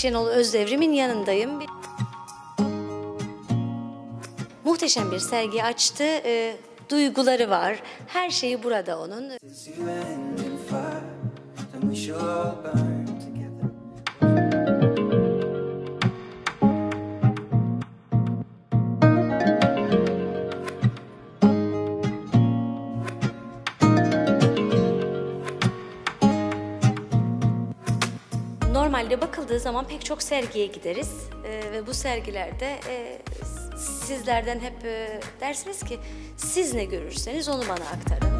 Şenol Özdevrim'in yanındayım. Muhteşem bir sergi açtı. E, duyguları var. Her şeyi burada onun. Normalde bakıldığı zaman pek çok sergiye gideriz Ee, ve bu sergilerde e, sizlerden hep e, dersiniz ki siz ne görürseniz onu bana aktarın.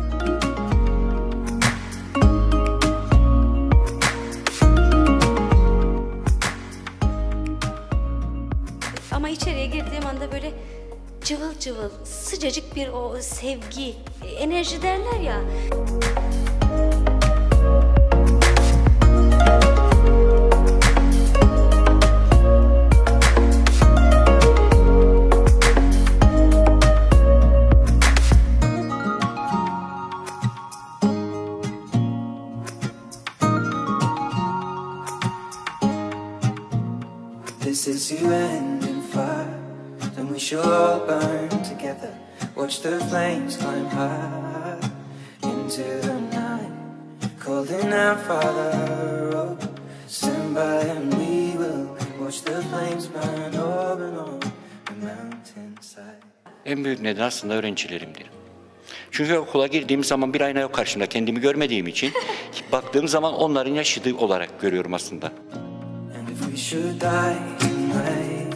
Ama içeriye girdiğim anda böyle cıvıl cıvıl, sıcacık bir o sevgi, e, enerji derler ya. This is you end in fire, then we shall all burn together. Watch the flames climb high into the night, calling out, Father, oh, stand by and we will watch the flames burn over and on the mountainside. En büyük neden aslında öğrencilerimdir. Çünkü okula girdiğim zaman bir ayna yok karşımda. Kendimi görmediğim için baktığım zaman onların yaşadığı olarak görüyorum aslında. Should die tonight,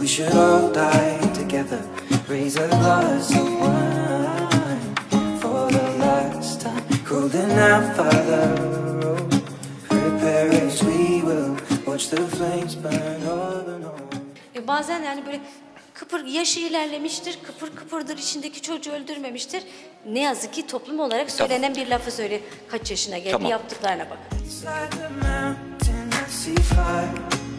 we should all die together. Raise a glass of wine for the last time. Holding out, Father, oh, prepare as we will watch the flames burn over and over. E bazen yani böyle kıpır yaşı ilerlemiştir, kıpır kıpırdır içindeki çocuğu öldürmemiştir. Ne yazık ki toplum olarak söylenen bir lafı söyle. Kaç yaşına geldi Tamam. yaptıklarına bak. Inside the mountain, I see fire.